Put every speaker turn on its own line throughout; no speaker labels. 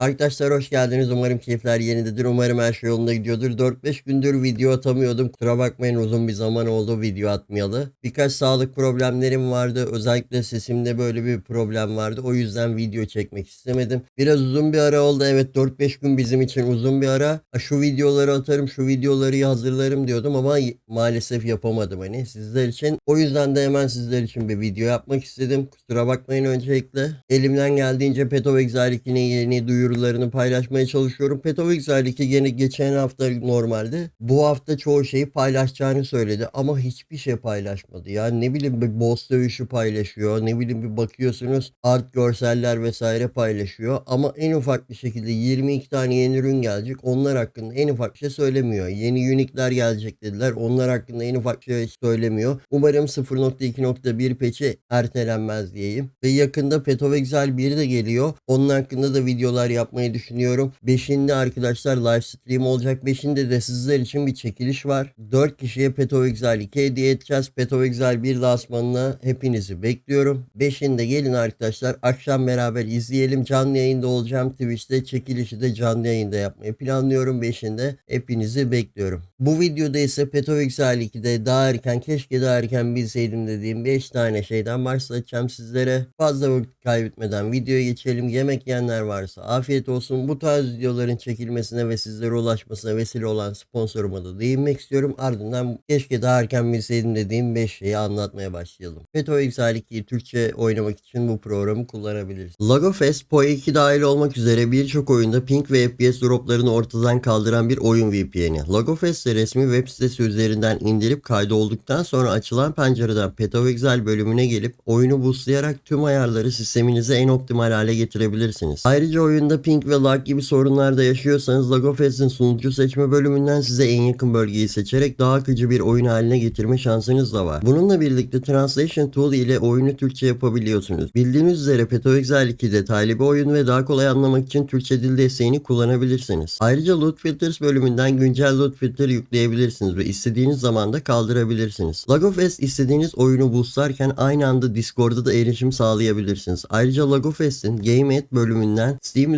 Arkadaşlar hoş geldiniz. Umarım keyifler yerindedir. Umarım her şey yolunda gidiyordur. 4-5 gündür video atamıyordum. Kusura bakmayın uzun bir zaman oldu video atmayalı. Birkaç sağlık problemlerim vardı. Özellikle sesimde böyle bir problem vardı. O yüzden video çekmek istemedim. Biraz uzun bir ara oldu. Evet 4-5 gün bizim için uzun bir ara. Şu videoları atarım, şu videoları hazırlarım diyordum ama maalesef yapamadım hani sizler için. O yüzden de hemen sizler için bir video yapmak istedim. Kusura bakmayın öncelikle. Elimden geldiğince Peto Exile 2'nin yeni duyurularını paylaşmaya çalışıyorum. Peto Exile 2 gene geçen hafta normalde. Bu hafta çoğu şeyi paylaşacağını söyledi ama hiçbir şey paylaşmadı. Yani ne bileyim bir boss dövüşü paylaşıyor. Ne bileyim bir bakıyorsunuz art görseller vesaire paylaşıyor. Ama en ufak bir şekilde 22 tane yeni ürün gelecek. Onlar hakkında en ufak bir şey söylemiyor. Yeni unique'ler gelecek dediler. Onlar hakkında en ufak şey söylemiyor. Umarım 0.2.1 peçi ertelenmez diyeyim. Ve yakında Peto Exile 1 de geliyor. Onun hakkında da videolar yapmayı düşünüyorum. 5'inde arkadaşlar live stream olacak. 5'inde de sizler için bir çekiliş var. 4 kişiye Peto Exile 2 hediye edeceğiz. Peto Exile 1 lansmanına hepinizi bekliyorum. 5'inde gelin arkadaşlar. Akşam beraber izleyelim. Canlı yayında olacağım. Twitch'te çekilişi de canlı yayında yapmayı planlıyorum. 5'inde hepinizi bekliyorum. Bu videoda ise Peto Exile 2'de daha erken keşke daha erken bilseydim dediğim 5 tane şeyden bahsedeceğim sizlere. Fazla vakit kaybetmeden videoya geçelim. Yemek yiyenler varsa afiyet olsun. Bu tarz videoların çekilmesine ve sizlere ulaşmasına vesile olan sponsoruma da değinmek istiyorum. Ardından keşke daha erken bilseydim dediğim 5 şeyi anlatmaya başlayalım. Exile 2'yi Türkçe oynamak için bu programı kullanabilirsiniz. Lagofest, PoE 2 dahil olmak üzere birçok oyunda ping ve FPS droplarını ortadan kaldıran bir oyun VPN'i. Lagofest'te resmi web sitesi üzerinden indirip kaydolduktan sonra açılan pencereden Exile bölümüne gelip oyunu boostlayarak tüm ayarları sisteminize en optimal hale getirebilirsiniz. Ayrıca oyunda ping ve lag gibi sorunlar da yaşıyorsanız Lagofest'in sunucu seçme bölümünden size en yakın bölgeyi seçerek daha akıcı bir oyun haline getirme şansınız da var. Bununla birlikte Translation Tool ile oyunu Türkçe yapabiliyorsunuz. Bildiğiniz üzere Peto Exile 2 detaylı bir oyun ve daha kolay anlamak için Türkçe dil desteğini kullanabilirsiniz. Ayrıca Loot Filters bölümünden güncel loot filter yükleyebilirsiniz ve istediğiniz zaman da kaldırabilirsiniz. Lagofest istediğiniz oyunu boostlarken aynı anda Discord'da da erişim sağlayabilirsiniz. Ayrıca Lagofest'in Game Aid bölümünden Steam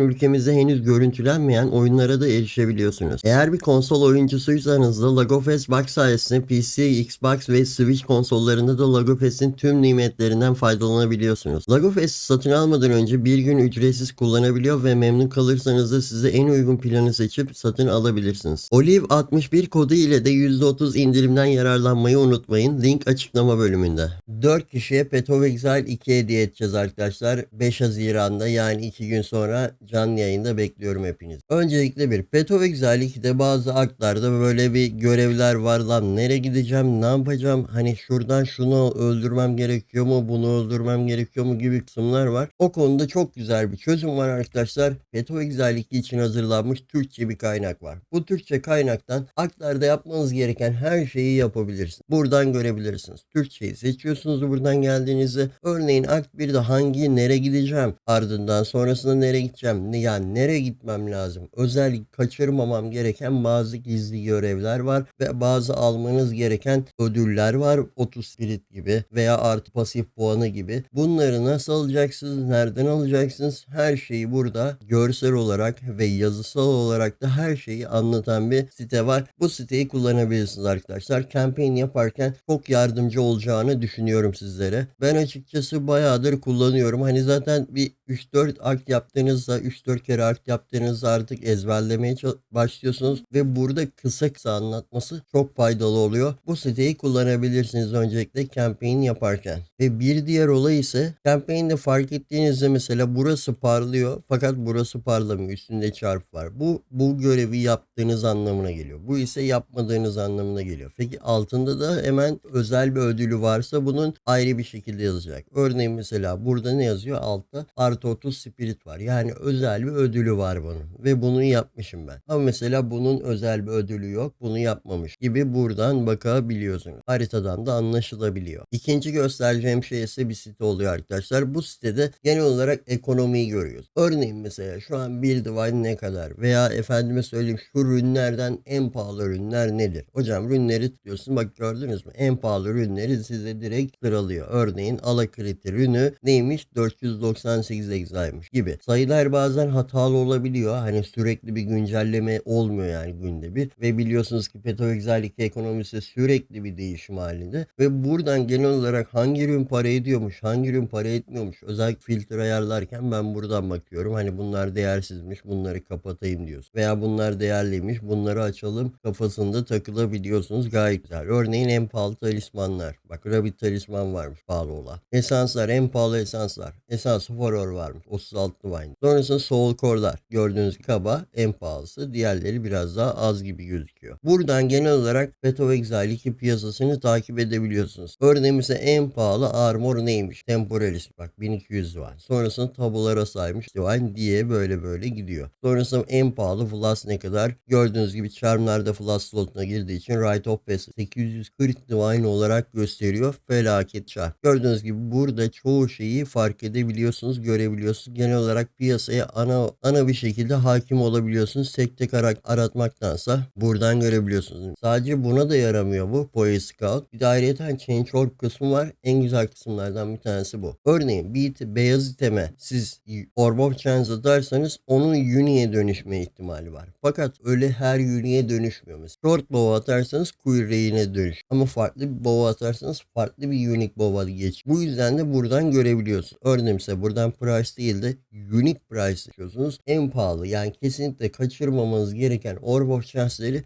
ülkemizde henüz görüntülenmeyen oyunlara da erişebiliyorsunuz. Eğer bir konsol oyuncusuysanız da Lagofest Box sayesinde PC, Xbox ve Switch konsollarında da Lagofest'in tüm nimetlerinden faydalanabiliyorsunuz. Lagofest'i satın almadan önce bir gün ücretsiz kullanabiliyor ve memnun kalırsanız da size en uygun planı seçip satın alabilirsiniz. Olive 61 kodu ile de %30 indirimden yararlanmayı unutmayın. Link açıklama bölümünde. 4 kişiye Peto Exile 2 hediye edeceğiz arkadaşlar. 5 Haziran'da yani 2 gün sonra canlı yayında bekliyorum hepiniz. Öncelikle bir Peto Exile 2'de bazı aklarda böyle bir görevler var lan nereye gideceğim ne yapacağım hani şuradan şunu öldürmem gerekiyor mu bunu öldürmem gerekiyor mu gibi kısımlar var. O konuda çok güzel bir çözüm var arkadaşlar. Peto Exile 2 için hazırlanmış Türkçe bir kaynak var. Bu Türkçe kaynaktan aklarda yapmanız gereken her şeyi yapabilirsiniz. Buradan görebilirsiniz. Türkçeyi seçiyorsunuz buradan geldiğinizde. Örneğin akt 1'de hangi nereye gideceğim ardından sonrasında nereye gideceğim ne- yani nereye gitmem lazım. Özel kaçırmamam gereken bazı gizli görevler var ve bazı almanız gereken ödüller var. 30 spirit gibi veya artı pasif puanı gibi. Bunları nasıl alacaksınız? Nereden alacaksınız? Her şeyi burada görsel olarak ve yazısal olarak da her şeyi anlatan bir site var. Bu siteyi kullanabilirsiniz arkadaşlar. Campaign yaparken çok yardımcı olacağını düşünüyorum sizlere. Ben açıkçası bayağıdır kullanıyorum. Hani zaten bir 3-4 akt yaptığınızda 3-4 kere akt yaptığınızda artık ezberlemeye başlıyorsunuz ve burada kısa kısa anlatması çok faydalı oluyor. Bu siteyi kullanabilirsiniz öncelikle campaign yaparken. Ve bir diğer olay ise campaign'de fark ettiğinizde mesela burası parlıyor fakat burası parlamıyor. Üstünde çarp var. Bu bu görevi yaptığınız anlamına geliyor. Bu ise yapmadığınız anlamına geliyor. Peki altında da hemen özel bir ödülü varsa bunun ayrı bir şekilde yazacak. Örneğin mesela burada ne yazıyor? Altta artı 30 spirit var. Yani özel bir ödülü var bunun. Ve bunu yapmışım ben. Ama mesela bunun özel bir ödülü yok. Bunu yapmamış gibi buradan bakabiliyorsunuz. Haritadan da anlaşılabiliyor. İkinci göstereceğim şey ise bir site oluyor arkadaşlar. Bu sitede genel olarak ekonomiyi görüyoruz. Örneğin mesela şu an bir divine ne kadar veya efendime söyleyeyim şu ürünlerden en pahalı ürünler nedir? Hocam ürünleri tutuyorsun bak gördünüz mü? En pahalı ürünleri size direkt sıralıyor. Örneğin Alakriti ürünü neymiş? 498 exaymış gibi. Sayı Sayılar bazen hatalı olabiliyor. Hani sürekli bir güncelleme olmuyor yani günde bir. Ve biliyorsunuz ki Petroexal 2 ekonomisi sürekli bir değişim halinde. Ve buradan genel olarak hangi ürün para ediyormuş, hangi ürün para etmiyormuş. Özellikle filtre ayarlarken ben buradan bakıyorum. Hani bunlar değersizmiş, bunları kapatayım diyorsun. Veya bunlar değerliymiş, bunları açalım kafasında takılabiliyorsunuz. Gayet güzel. Örneğin en pahalı talismanlar. Bak Rabbit talisman varmış pahalı olan. Esanslar en pahalı esanslar. Esans Foror varmış 36 Divine. Sonrasında Soul Core'lar. Gördüğünüz kaba en pahalısı. Diğerleri biraz daha az gibi gözüküyor. Buradan genel olarak Path of Exile 2 piyasasını takip edebiliyorsunuz. Örneğin mesela en pahalı Armor neymiş? Temporalis bak 1200 Divine. Sonrasında tabulara saymış Divine diye böyle böyle gidiyor. Sonrasında en pahalı Flask ne kadar? Gördüğünüz gibi Charm'larda Flask slotuna girdiği için Right of Pass 840 Divine olarak gösteriyor. Felaket çar. Gördüğünüz gibi burada çoğu şeyi fark edebiliyorsunuz, görebiliyorsunuz. Genel olarak piyasaya ana ana bir şekilde hakim olabiliyorsunuz. Tek tek ara- aratmaktansa buradan görebiliyorsunuz. Sadece buna da yaramıyor bu Poe Scout. Bir de ayrıca Change.org kısmı var. En güzel kısımlardan bir tanesi bu. Örneğin bir beyaz iteme siz Orb of Chance atarsanız onun Uni'ye dönüşme ihtimali var. Fakat öyle her Uni'ye dönüşmüyor. Mesela Short Bow atarsanız Quirray'ine dönüş. Ama farklı bir Bow atarsanız farklı bir Unique Bow'a geç. Bu yüzden de buradan görebiliyorsunuz. Örneğin mesela buradan price değil de unique price seçiyorsunuz. En pahalı yani kesinlikle kaçırmamanız gereken Orb of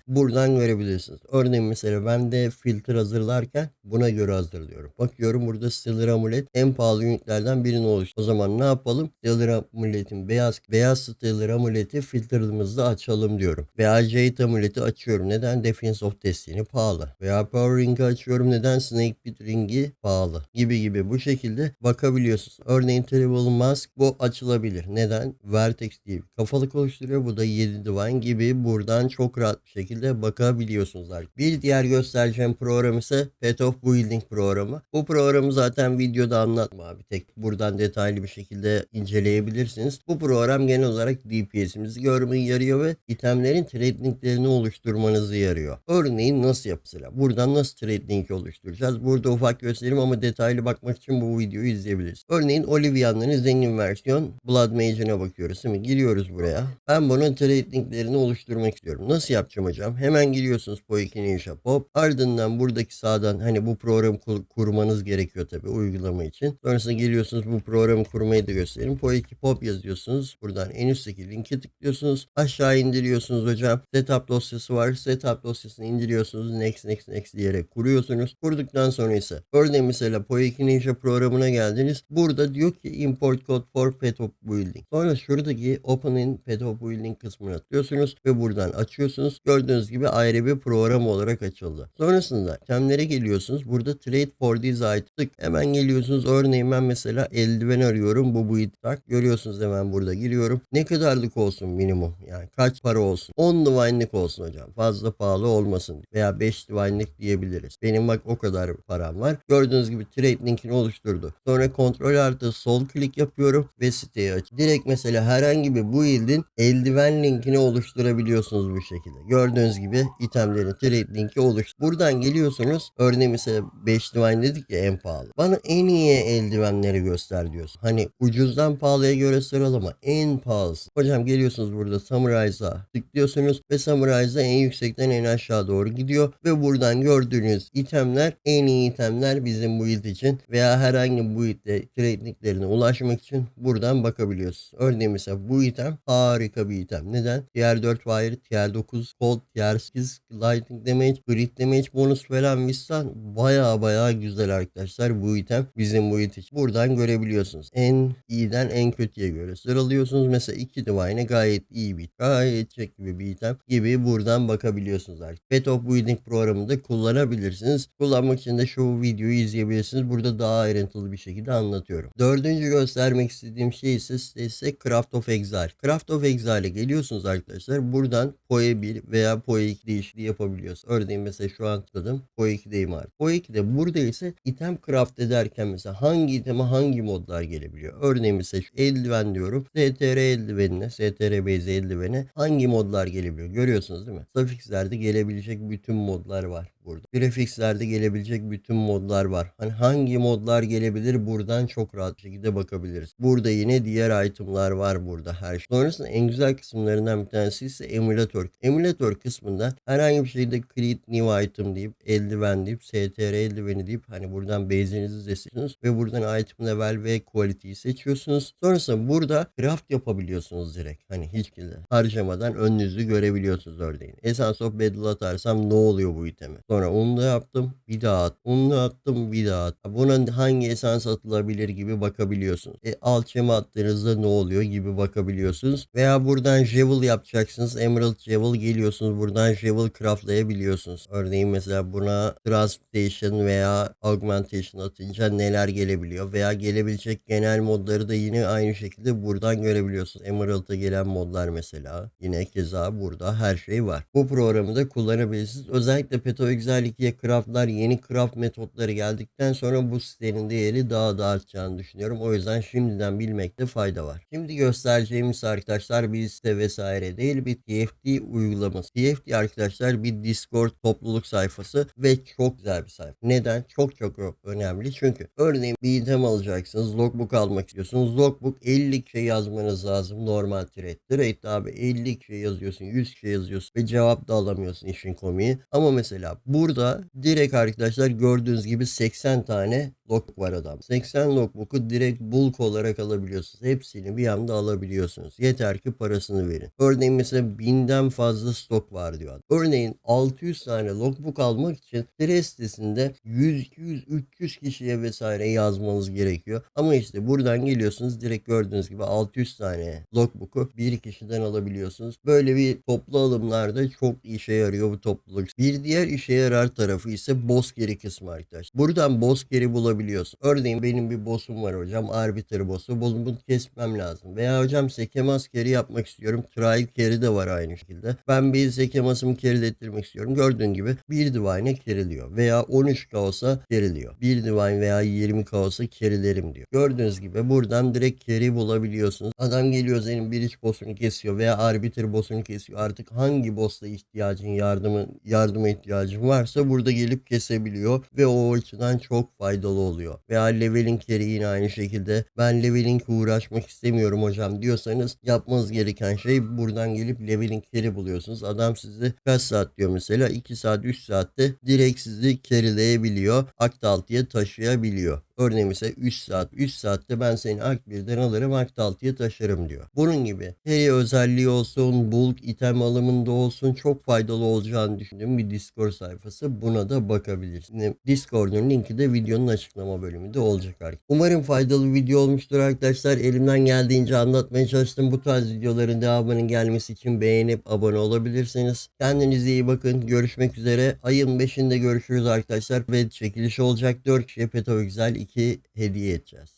buradan görebilirsiniz. Örneğin mesela ben de filtre hazırlarken buna göre hazırlıyorum. Bakıyorum burada Stellar Amulet en pahalı unitlerden birini oluştu. O zaman ne yapalım? Stellar Amulet'in beyaz beyaz Stellar Amulet'i filtremizde açalım diyorum. Veya Jade Amulet'i açıyorum. Neden? Defense of Destiny pahalı. Veya Power Ring'i açıyorum. Neden? Snake Pit Ring'i pahalı. Gibi gibi bu şekilde bakabiliyorsunuz. Örneğin Terrible Mask bu açılabilir. Neden? Vertex diye bir kafalık oluşturuyor. Bu da 7 Divine gibi buradan çok rahat bir şekilde bakabiliyorsunuz artık. Bir diğer göstereceğim program ise Path of Building programı. Bu programı zaten videoda anlatma abi. Tek buradan detaylı bir şekilde inceleyebilirsiniz. Bu program genel olarak DPS'imizi görmeyi yarıyor ve itemlerin trade linklerini oluşturmanızı yarıyor. Örneğin nasıl yapısıyla? Buradan nasıl trade link oluşturacağız? Burada ufak göstereyim ama detaylı bakmak için bu videoyu izleyebilirsiniz. Örneğin Olivia'nın zengin versiyon Blood Mage'ine bakıyoruz değil mi? Giriyoruz buraya. Ben bunun trade linklerini oluşturmak istiyorum. Nasıl yapacağım hocam? Hemen giriyorsunuz Poikini Ninja Pop. Ardından buradaki sağdan hani bu programı kur- kurmanız gerekiyor tabii uygulama için. Sonrasında geliyorsunuz bu programı kurmayı da göstereyim. Poiki Pop yazıyorsunuz. Buradan en üstteki linke tıklıyorsunuz. Aşağı indiriyorsunuz hocam. Setup dosyası var. Setup dosyasını indiriyorsunuz. Next next next diyerek kuruyorsunuz. Kurduktan sonra ise örneğin mesela Poiki Ninja programına geldiniz. Burada diyor ki import code for Path of Building. Sonra şuradaki Open in of Building kısmına tıklıyorsunuz ve buradan açıyorsunuz. Gördüğünüz gibi ayrı bir program olarak açıldı. Sonrasında itemlere geliyorsunuz. Burada Trade for this item. Tık. Hemen geliyorsunuz. Örneğin ben mesela eldiven arıyorum. Bu bu tak. Görüyorsunuz hemen burada giriyorum. Ne kadarlık olsun minimum? Yani kaç para olsun? 10 divine'lik olsun hocam. Fazla pahalı olmasın. Veya 5 divine'lik diyebiliriz. Benim bak o kadar param var. Gördüğünüz gibi trade linkini oluşturdu. Sonra kontrol artı sol klik yapıyorum ve siteyi aç. Direkt mesela herhangi bir build'in eldiven linkini oluşturabiliyorsunuz bu şekilde. Gördüğünüz gibi itemlerin trade linki oluştu. Buradan geliyorsunuz. Örneğin mesela 5 divine dedik ya en pahalı. Bana en iyi eldivenleri göster diyorsun. Hani ucuzdan pahalıya göre sıralama en pahalısı. Hocam geliyorsunuz burada Samurai'za tıklıyorsunuz ve Samurai'za en yüksekten en aşağı doğru gidiyor ve buradan gördüğünüz itemler en iyi itemler bizim bu build için veya herhangi bir build'de trade linklerine ulaşmak için buradan bakabiliyorsunuz. Örneğin mesela bu item harika bir item. Neden? Tier 4 Fire, Tier 9 Cold, Tier 8 Lightning Damage, Crit Damage bonus falan Vistan baya baya güzel arkadaşlar bu item bizim bu it için. Buradan görebiliyorsunuz. En iyiden en kötüye göre sıralıyorsunuz. Mesela 2 Divine'e gayet iyi bir gayet gibi bir item gibi buradan bakabiliyorsunuz artık. Path of Building programında kullanabilirsiniz. Kullanmak için de şu videoyu izleyebilirsiniz. Burada daha ayrıntılı bir şekilde anlatıyorum. Dördüncü göstermek istediğim şey ise, ise Craft of Exile. Craft of Exile'e geliyorsunuz arkadaşlar. Buradan Poe 1 veya Poe 2 değişikliği yapabiliyorsunuz. Örneğin mesela şu an tıkladım. Poe 2'deyim abi. Poe 2'de burada ise item craft ederken mesela hangi iteme hangi modlar gelebiliyor? Örneğin mesela şu eldiven diyorum. STR eldivenine, STR base eldivene hangi modlar gelebiliyor? Görüyorsunuz değil mi? Suffixlerde gelebilecek bütün modlar var. Burada. Grafikslerde gelebilecek bütün modlar var. Hani hangi modlar gelebilir buradan çok rahat şekilde bakabiliriz. Burada yine diğer itemlar var burada her şey. Sonrasında en güzel kısımlarından bir tanesi ise emülatör. Emülatör kısmında herhangi bir şeyde create new item deyip eldiven deyip str eldiveni deyip hani buradan base'inizi seçiyorsunuz ve buradan item level ve quality'yi seçiyorsunuz. Sonrasında burada craft yapabiliyorsunuz direkt. Hani hiç şekilde harcamadan önünüzü görebiliyorsunuz örneğin. Essence of Battle atarsam ne oluyor bu iteme? Sonra da yaptım bir daha at. Da attım bir daha at. Buna hangi esans atılabilir gibi bakabiliyorsunuz. E, alchemy attığınızda ne oluyor gibi bakabiliyorsunuz. Veya buradan Jewel yapacaksınız. Emerald Jewel geliyorsunuz. Buradan Jewel craftlayabiliyorsunuz. Örneğin mesela buna Transmutation veya Augmentation atınca neler gelebiliyor. Veya gelebilecek genel modları da yine aynı şekilde buradan görebiliyorsunuz. Emerald'a gelen modlar mesela. Yine keza burada her şey var. Bu programı da kullanabilirsiniz. Özellikle Peto 2'ye craftlar yeni craft metotları geldikten sonra bu sitenin değeri daha da artacağını düşünüyorum. O yüzden şimdiden bilmekte fayda var. Şimdi göstereceğimiz arkadaşlar bir site vesaire değil bir TFT uygulaması. TFT arkadaşlar bir Discord topluluk sayfası ve çok güzel bir sayfa. Neden? Çok çok önemli. Çünkü örneğin bir item alacaksınız. Logbook almak istiyorsunuz. Logbook 50 şey yazmanız lazım normal thread. Thread abi 50 kişi yazıyorsun, 100 kişi yazıyorsun ve cevap da alamıyorsun işin komiği. Ama mesela burada direkt arkadaşlar gördüğünüz gibi 80 tane logbook var adam. 80 logbook'u direkt bulk olarak alabiliyorsunuz. Hepsini bir anda alabiliyorsunuz. Yeter ki parasını verin. Örneğin mesela binden fazla stok var diyor. adam. Örneğin 600 tane logbook almak için Thread sitesinde 100, 200, 300 kişiye vesaire yazmanız gerekiyor. Ama işte buradan geliyorsunuz direkt gördüğünüz gibi 600 tane logbook'u bir kişiden alabiliyorsunuz. Böyle bir toplu alımlarda çok işe yarıyor bu topluluk. Bir diğer işe yarar tarafı ise boss geri kısmı arkadaşlar. Buradan boss geri bulabiliyorsun. Örneğin benim bir boss'um var hocam. Arbiter boss'u. Bunu, kesmem lazım. Veya hocam sekemas carry yapmak istiyorum. Trial carry de var aynı şekilde. Ben bir sekemasımı carrylettirmek istiyorum. Gördüğün gibi bir divine'e carryliyor. Veya 13k olsa carryliyor. Bir divine veya 20k olsa carrylerim diyor. Gördüğünüz gibi buradan direkt carry bulabiliyorsunuz. Adam geliyor senin bir iç boss'unu kesiyor veya arbiter boss'unu kesiyor. Artık hangi boss'la ihtiyacın yardımı yardıma ihtiyacın varsa burada gelip kesebiliyor ve o açıdan çok faydalı oluyor. Veya leveling carry yine aynı şekilde ben leveling uğraşmak istemiyorum hocam diyorsanız yapmanız gereken şey buradan gelip leveling carry buluyorsunuz. Adam sizi kaç saat diyor mesela 2 saat 3 saatte direkt sizi carryleyebiliyor. Akt altıya taşıyabiliyor. Örneğin mesela 3 saat. 3 saatte ben seni Akt 1'den alırım Akt 6'ya taşırım diyor. Bunun gibi her özelliği olsun, bulk item alımında olsun çok faydalı olacağını düşündüğüm bir Discord sayfası. Buna da bakabilirsiniz. Discord'un linki de videonun açıklama bölümünde olacak artık. Umarım faydalı video olmuştur arkadaşlar. Elimden geldiğince anlatmaya çalıştım. Bu tarz videoların devamının gelmesi için beğenip abone olabilirsiniz. Kendinize iyi bakın. Görüşmek üzere. Ayın 5'inde görüşürüz arkadaşlar. Ve çekiliş olacak. 4 kişiye Peto Güzel 2 hediye edeceğiz.